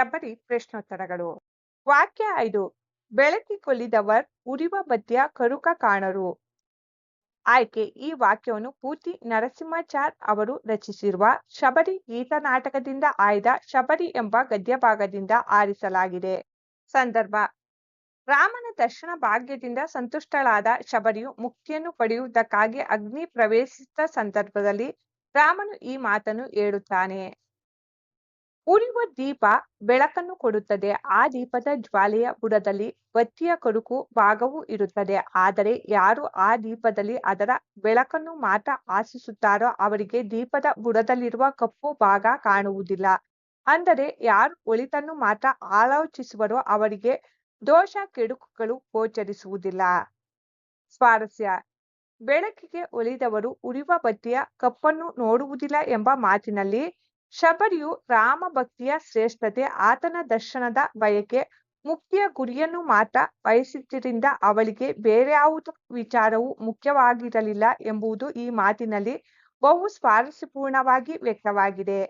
ಶಬರಿ ಪ್ರಶ್ನೋತ್ತರಗಳು. ವಾಕ್ಯ ಐದು ಬೆಳಕಿಗೊಲಿದವರ್ ಉರಿವ ಬದ್ಯ ಕರುಕ ಕಾಣರು. ಆಯ್ಕೆ, ಈ ವಾಕ್ಯವನ್ನು ಪೂರ್ತಿ ನರಸಿಂಹಾಚಾರ್ ಅವರು ರಚಿಸಿರುವ ಶಬರಿ ಗೀತ ನಾಟಕದಿಂದ ಆಯ್ದ ಶಬರಿ ಎಂಬ ಗದ್ಯಭಾಗದಿಂದ ಆರಿಸಲಾಗಿದೆ. ಸಂದರ್ಭ, ರಾಮನ ದರ್ಶನ ಭಾಗ್ಯದಿಂದ ಸಂತುಷ್ಟಳಾದ ಶಬರಿಯು ಮುಕ್ತಿಯನ್ನು ಪಡೆಯುವುದಕ್ಕಾಗಿ ಅಗ್ನಿ ಪ್ರವೇಶಿಸಿದ ಸಂದರ್ಭದಲ್ಲಿ ರಾಮನು ಈ ಮಾತನ್ನು ಹೇಳುತ್ತಾನೆ. ಉರಿಯುವ ದೀಪ ಬೆಳಕನ್ನು ಕೊಡುತ್ತದೆ. ಆ ದೀಪದ ಜ್ವಾಲೆಯ ಬುಡದಲ್ಲಿ ಬತ್ತಿಯ ಕೊಡುಕು ಭಾಗವೂ ಇರುತ್ತದೆ. ಆದರೆ ಯಾರು ಆ ದೀಪದಲ್ಲಿ ಅದರ ಬೆಳಕನ್ನು ಮಾತ್ರ ಆಶಿಸುತ್ತಾರೋ ಅವರಿಗೆ ದೀಪದ ಬುಡದಲ್ಲಿರುವ ಕಪ್ಪು ಭಾಗ ಕಾಣುವುದಿಲ್ಲ. ಅಂದರೆ ಯಾರು ಒಳಿತನ್ನು ಮಾತ್ರ ಆಲೋಚಿಸುವರೋ ಅವರಿಗೆ ದೋಷ ಕೆಡುಕುಗಳು ಗೋಚರಿಸುವುದಿಲ್ಲ. ಸ್ವಾರಸ್ಯ. ಬೆಳಕಿಗೆ ಒಲಿದವರು ಉರಿವ ಬತ್ತಿಯ ಕಪ್ಪನ್ನು ನೋಡುವುದಿಲ್ಲ ಎಂಬ ಮಾತಿನಲ್ಲಿ ಶಬರಿಯು ರಾಮ ಭಕ್ತಿಯ ಶ್ರೇಷ್ಠತೆ, ಆತನ ದರ್ಶನದ ಬಯಕೆ, ಮುಕ್ತಿಯ ಗುರಿಯನ್ನು ಮಾತ್ರ ಬಯಸಿದ್ದರಿಂದ ಅವಳಿಗೆ ಬೇರ್ಯಾವುದ ವಿಚಾರವೂ ಮುಖ್ಯವಾಗಿರಲಿಲ್ಲ ಎಂಬುದು ಈ ಮಾತಿನಲ್ಲಿ ಬಹು ಸ್ವಾರಸ್ಯಪೂರ್ಣವಾಗಿ ವ್ಯಕ್ತವಾಗಿದೆ.